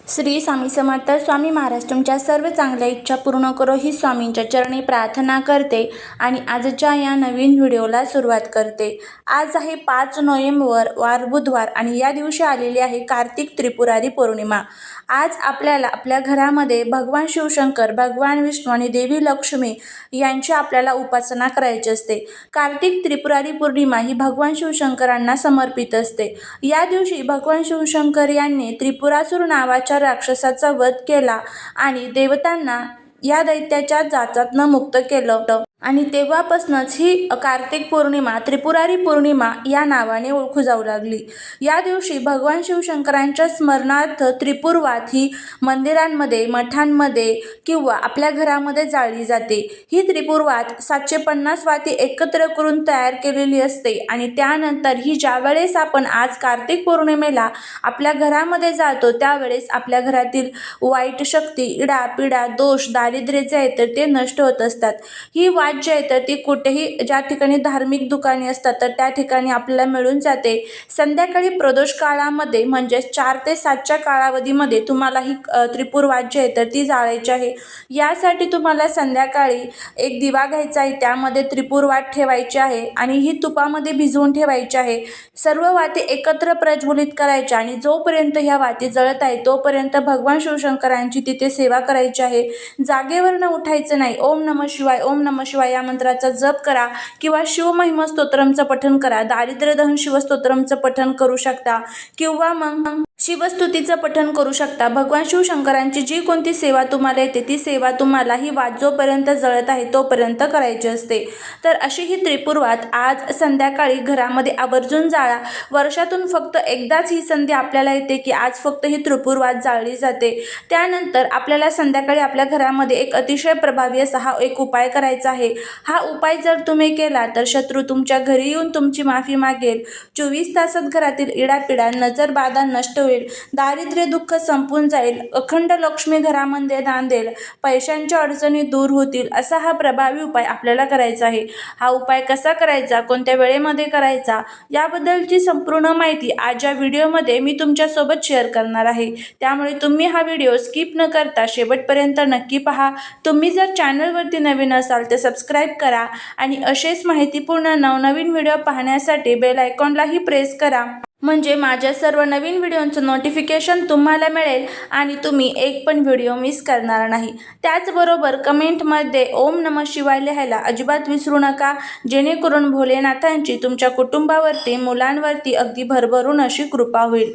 श्री स्वामी समर्थ स्वामी महाराज तुमच्या सर्व चांगल्या इच्छा पूर्ण करो ही स्वामींच्या चरणी प्रार्थना करते आणि आजच्या या नवीन व्हिडिओला सुरुवात करते. आज आहे पाच नोव्हेंबर वार बुधवार आणि या दिवशी आलेली आहे कार्तिक त्रिपुरारी पौर्णिमा. आज आपल्याला आपल्या घरामध्ये भगवान शिवशंकर भगवान विष्णू आणि देवी लक्ष्मी यांची आपल्याला उपासना करायची असते. कार्तिक त्रिपुरारी पौर्णिमा ही भगवान शिवशंकरांना समर्पित असते. या दिवशी भगवान शिवशंकर यांनी त्रिपुरासूर नावाच्या राक्षसाचा वध केला आणि देवतांना या दैत्याच्या जाचातनं मुक्त केलं आणि तेव्हापासूनच ही कार्तिक पौर्णिमा त्रिपुरारी पौर्णिमा या नावाने ओळखू जाऊ लागली. या दिवशी भगवान शिवशंकरांच्या स्मरणार्थ त्रिपुरवात ही मंदिरांमध्ये मठांमध्ये किंवा आपल्या घरामध्ये जाळली जाते. ही त्रिपुरवात सातशे पन्नास वाती एकत्र करून तयार केलेली असते आणि त्यानंतर ही ज्यावेळेस आपण आज कार्तिक पौर्णिमेला आपल्या घरामध्ये जातो त्यावेळेस आपल्या घरातील वाईट शक्ती इडा पिडा दोष दारिद्र्य जे आहे तर ते नष्ट होत असतात. ही वा वाट जे आहे तर ती कुठेही ज्या ठिकाणी धार्मिक दुकाने असतात तर त्या ठिकाणी आपल्याला मिळून जाते. संध्याकाळी प्रदोष काळामध्ये म्हणजेच चार ते सातच्या कालावधीमध्ये तुम्हाला ही त्रिपूर त्रिपुर वाट आहे तर ती जाळायची आहे. यासाठी तुम्हाला संध्याकाळी एक दिवा घ्यायचा आहे त्यामध्ये त्रिपूर वाट ठेवायची आहे आणि ही तुपामध्ये भिजवून ठेवायची आहे. सर्व वाती एकत्र प्रज्वलित करायच्या आणि जोपर्यंत ह्या वाती जळत आहे तोपर्यंत भगवान शिवशंकरांची तिथे सेवा करायची आहे. जागेवरनं उठायचं नाही. ओम नम शिवाय ओम नम शिवाय या मंत्राचा जप करा किंवा शिवमहिम स्तोत्रमचं पठण करा. दारिद्र्यदहन शिवस्तोत्रमचं पठण करू शकता. किंवा मग शिवस्तुतीचं पठण करू शकता. भगवान शिवशंकरांची जी कोणती सेवा तुम्हाला येते ती सेवा तुम्हाला ही वाद जोपर्यंत जळत आहे तोपर्यंत करायची असते. तर अशी ही त्रिपुरवात आज संध्याकाळी घरामध्ये आवर्जून जाळा. वर्षातून फक्त एकदाच ही संधी आपल्याला येते की आज फक्त ही त्रिपुरवात जाळली जाते. त्यानंतर आपल्याला संध्याकाळी आपल्या घरामध्ये एक अतिशय प्रभावी असा हा एक उपाय करायचा आहे. हा उपाय जर तुम्ही केला तर शत्रू तुमच्या घरी येऊन तुमची माफी मागेल. चोवीस तासात घरातील इडापिडा नजर बाधा नष्ट होईल. दारिद्र्य दुःख संपून जाईल. अखंड लक्ष्मी घरामध्ये नांदेल पैशांच्या अडचणी दूर होतील. असा हा प्रभावी उपाय आपल्याला करायचा आहे. हा उपाय कसा करायचा? कोणत्या वेळेमध्ये करायचा? याबद्दलची संपूर्ण माहिती आज या व्हिडिओमध्ये मी तुमच्यासोबत शेअर करणार आहे. त्यामुळे तुम्ही हा व्हिडिओ स्किप न करता शेवटपर्यंत नक्की पहा. तुम्ही जर चॅनलवरती नवीन असाल तर सबस्क्राईब करा आणि असेच माहितीपूर्ण नवनवीन व्हिडिओ पाहण्यासाठी बेल आयकॉनलाही प्रेस करा. म्हणजे माझ्या सर्व नवीन व्हिडिओंचं नोटिफिकेशन तुम्हाला मिळेल आणि तुम्ही एक पण व्हिडिओ मिस करणार नाही. त्याचबरोबर कमेंटमध्ये ओम नम शिवाय लिहायला अजिबात विसरू नका. जेणेकरून भोलेनाथांची तुमच्या कुटुंबावरती मुलांवरती अगदी भरभरून अशी कृपा होईल.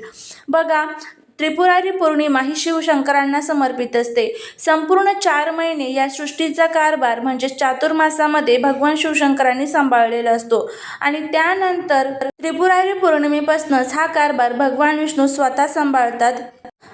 बघा त्रिपुरारी पौर्णिमा ही शिवशंकरांना समर्पित असते. संपूर्ण चार महिने या सृष्टीचा कारभार म्हणजे चातुर्मासामध्ये भगवान शिवशंकरांनी सांभाळलेला असतो. आणि त्यानंतर त्रिपुरारी पौर्णिमेपासूनच हा कारभार भगवान विष्णू स्वतः सांभाळतात.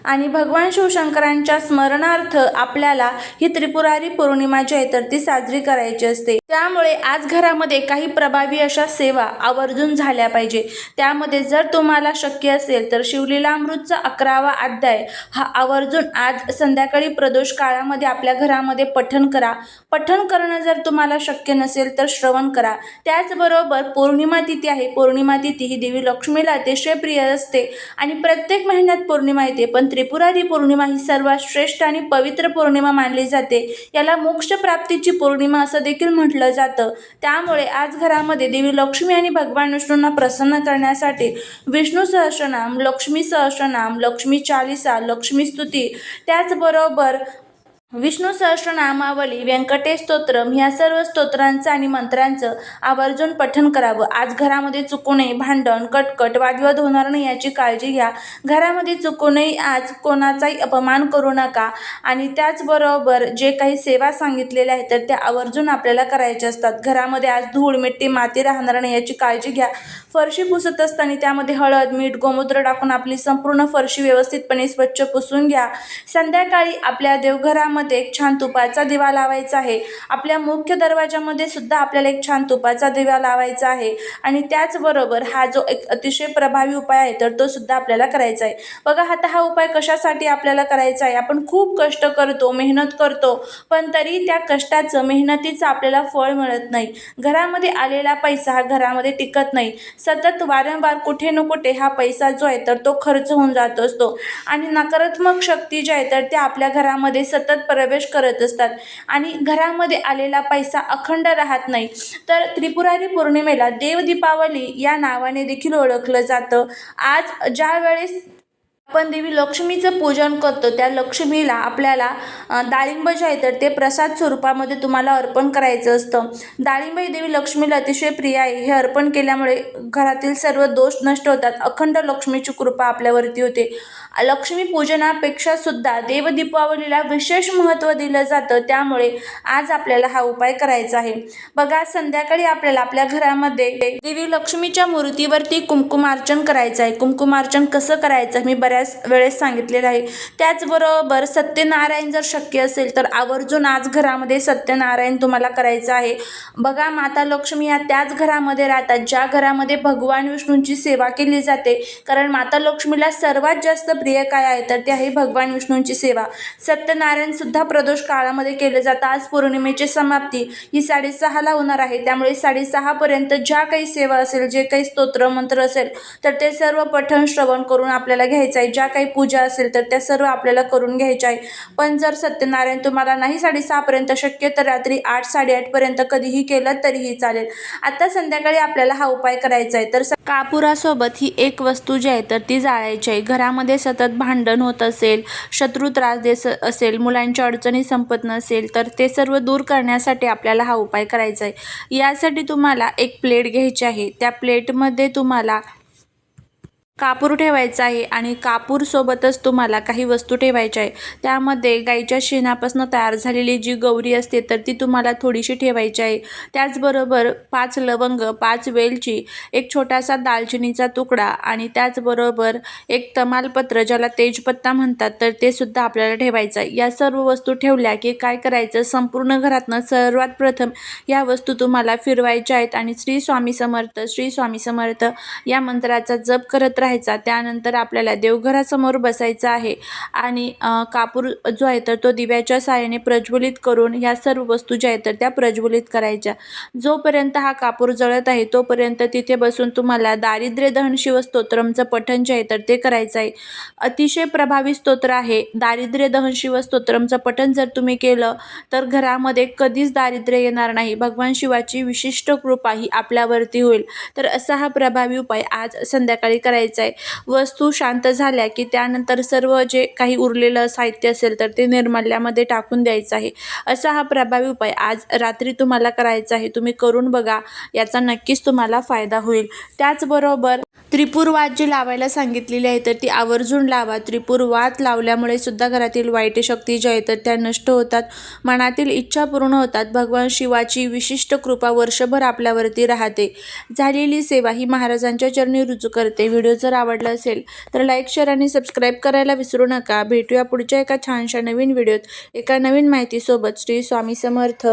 आणि भगवान शिवशंकरांच्या स्मरणार्थ आपल्याला ही त्रिपुरारी पौर्णिमा जी आहे तर ती साजरी करायची असते. त्यामुळे आज घरामध्ये काही प्रभावी अशा सेवा आवर्जून झाल्या पाहिजे. त्यामध्ये जर तुम्हाला शक्य असेल तर शिवलीलामृतचा अकरावा अध्याय हा आवर्जून आज संध्याकाळी प्रदोष काळामध्ये आपल्या घरामध्ये पठण करा. पठण करणं जर तुम्हाला शक्य नसेल तर श्रवण करा. त्याचबरोबर पौर्णिमा तिथी आहे. पौर्णिमा तिथी ही देवी लक्ष्मीला अतिशय प्रिय असते आणि प्रत्येक महिन्यात पौर्णिमा येते पण त्रिपुरारी पौर्णिमा ही सर्वात श्रेष्ठ आणि पवित्र पौर्णिमा मानली जाते. याला मोक्षप्राप्तीची पौर्णिमा असं देखील म्हटलं जातं. त्यामुळे आज घरामध्ये देवी लक्ष्मी आणि भगवान विष्णूंना प्रसन्न करण्यासाठी विष्णू सहस्रनाम लक्ष्मी सहस्रनाम लक्ष्मी चालिसा लक्ष्मी स्तुती त्याचबरोबर विष्णू सहस्रनामावली व्यंकटेश स्तोत्रम ह्या सर्व स्तोत्रांचं आणि मंत्रांचं आवर्जून पठण करावं. आज घरामध्ये चुकू नये भांडण कटकट वादविवाद होणार नाही याची काळजी घ्या. घरामध्ये चुकू नये आज कोणाचाही अपमान करू नका आणि त्याचबरोबर जे काही सेवा सांगितलेल्या आहेत तर त्या आवर्जून आपल्याला करायच्या असतात. घरामध्ये आज धूळ मिट्टी माती राहणार नाही याची काळजी घ्या. फरशी पुसत असताना त्यामध्ये हळद मीठ गोमूत्र टाकून आपली संपूर्ण फरशी व्यवस्थितपणे स्वच्छ पुसून घ्या. संध्याकाळी आपल्या देवघरामध्ये घरामध्ये एक छान तुपाचा दिवा लावायचा आहे. आपल्या मुख्य दरवाजामध्ये सुद्धा आपल्याला एक छान तुपाचा दिवा लावायचा आहे. आणि त्याचबरोबर हा जो एक अतिशय प्रभावी उपाय आहे तर तो सुद्धा आपल्याला करायचा आहे. बघा आता हा उपाय कशासाठी आपल्याला करायचा आहे? आपण खूप कष्ट करतो मेहनत करतो पण तरी त्या कष्टाचं मेहनतीचं आपल्याला फळ मिळत नाही. घरामध्ये आलेला पैसा हा घरामध्ये टिकत नाही. सतत वारंवार कुठे न कुठे हा पैसा जो आहे तर तो खर्च होऊन जात असतो. आणि नकारात्मक शक्ती जी आहे तर त्या आपल्या घरामध्ये सतत प्रवेश करत असतात. आणि घरामध्ये आलेला पैसा अखंड राहत नाही. तर त्रिपुरारी पौर्णिमेला देव दीपावली या नावाने देखील ओळखलं जातं. आज ज्या वेळेस आपण देवी लक्ष्मीचं पूजन करतो त्या लक्ष्मीला आपल्याला डाळिंब जे आहे तर ते प्रसाद स्वरूपामध्ये तुम्हाला अर्पण करायचं असतं. डाळिंब ही देवी लक्ष्मीला अतिशय प्रिय आहे. हे अर्पण केल्यामुळे घरातील सर्व दोष नष्ट होतात. अखंड लक्ष्मीची कृपा आपल्यावरती होते. लक्ष्मी पूजनापेक्षा सुद्धा देव दीपावलीला विशेष महत्त्व दिलं जातं. त्यामुळे आज आपल्याला हा उपाय करायचा आहे. बघा संध्याकाळी आपल्याला आपल्या घरामध्ये देवी लक्ष्मीच्या मूर्तीवरती कुंकुमार्चन करायचं आहे. कुंकुमार्चन कसं करायचं मी बऱ्याच वेळेस सांगितलेलं आहे. त्याचबरोबर सत्यनारायण जर शक्य असेल तर आवर्जून आज घरामध्ये सत्यनारायण तुम्हाला करायचं आहे. बघा माता लक्ष्मी या त्याच घरामध्ये राहतात ज्या घरामध्ये भगवान विष्णूंची सेवा केली जाते. कारण माता लक्ष्मीला सर्वात जास्त प्रिय काय आहे तर ते आहे भगवान विष्णूंची सेवा. सत्यनारायणसुद्धा प्रदोष काळामध्ये केलं जातं आज पौर्णिमेची समाप्ती. ही साडेसहाला होणार आहे. त्यामुळे साडेसहापर्यंत ज्या काही सेवा असेल जे काही स्तोत्र मंत्र असेल तर ते सर्व पठण श्रवण करून आपल्याला घ्यायचं आहे. ज्या काही पूजा असेल तर त्या सर्व आपल्याला करून घ्यायच्या आहे. पण जर सत्यनारायण तुम्हाला नाही साडेसहापर्यंत शक्य तर रात्री आठ साडेआठपर्यंत कधीही केलं तरीही चालेल. आता संध्याकाळी आपल्याला हा उपाय करायचा आहे तर कापुरासोबत ही एक वस्तू जी आहे तर ती जाळायची आहे. घरामध्ये सतत भांडण होत असेल शत्रू त्रास देत असेल मुलांच्या अडचणी संपत नसेल तर ते सर्व दूर करण्यासाठी आपल्याला हा उपाय करायचा आहे. यासाठी तुम्हाला एक प्लेट घ्यायची आहे. त्या प्लेटमध्ये तुम्हाला कापूर ठेवायचा आहे आणि कापूरसोबतच तुम्हाला काही वस्तू ठेवायच्या आहे. त्यामध्ये गाईच्या शेणापासून तयार झालेली जी गौरी असते तर ती तुम्हाला थोडीशी ठेवायची आहे. त्याचबरोबर पाच लवंग पाच वेलची एक छोटासा दालचिनीचा तुकडा आणि त्याचबरोबर एक तमालपत्र ज्याला तेजपत्ता म्हणतात तर ते सुद्धा आपल्याला ठेवायचं आहे. या सर्व वस्तू ठेवल्या की काय करायचं? संपूर्ण घरातनं सर्वात प्रथम या वस्तू तुम्हाला फिरवायच्या आहेत आणि श्री स्वामी समर्थ श्री स्वामी समर्थ या मंत्राचा जप करत राहायचा त्यानंतर आपल्याला देवघरासमोर बसायचं आहे आणि कापूर जो आहे तर तो दिव्याच्या साहाय्याने प्रज्वलित करून ह्या सर्व वस्तू ज्या आहेत तर त्या प्रज्वलित करायच्या. जोपर्यंत हा कापूर जळत आहे तोपर्यंत तिथे बसून तुम्हाला दारिद्र्य दहन शिवस्तोत्रमचं पठण जे आहे तर ते करायचं आहे. अतिशय प्रभावी स्तोत्र आहे. दारिद्र्य दहन शिवस्तोत्रमचं पठण जर तुम्ही केलं तर घरामध्ये कधीच दारिद्र्य येणार नाही. भगवान शिवाची विशिष्ट कृपा ही आपल्यावरती होईल. तर असा हा प्रभावी उपाय आज संध्याकाळी करायचा आहे. वस्तू शांत झाल्या की त्यानंतर सर्व जे काही उरलेलं साहित्य असेल तर ते निर्माल्यामध्ये टाकून द्यायचं आहे. असा हा प्रभावी उपाय आज रात्री तुम्हाला करायचा आहे. तुम्ही करून बघा. याचा नक्कीच तुम्हाला फायदा होईल. त्याचबरोबर त्रिपूर वात जी लावायला सांगितलेली आहे तर ती आवर्जून लावा. त्रिपूर वात लावल्यामुळे सुद्धा घरातील वाईट शक्ती ज्या आहेत तर त्या नष्ट होतात. मनातील इच्छा पूर्ण होतात. भगवान शिवाची विशिष्ट कृपा वर्षभर आपल्यावरती राहते. झालेली सेवा ही महाराजांच्या चरणी रुजू करते. व्हिडिओ जर आवडला असेल तर लाईक शेअर आणि सबस्क्राईब करायला विसरू नका. भेटूया पुढच्या एका छानशा नवीन व्हिडिओत. एका नवीन माहितीसोबत. श्री स्वामी समर्थ.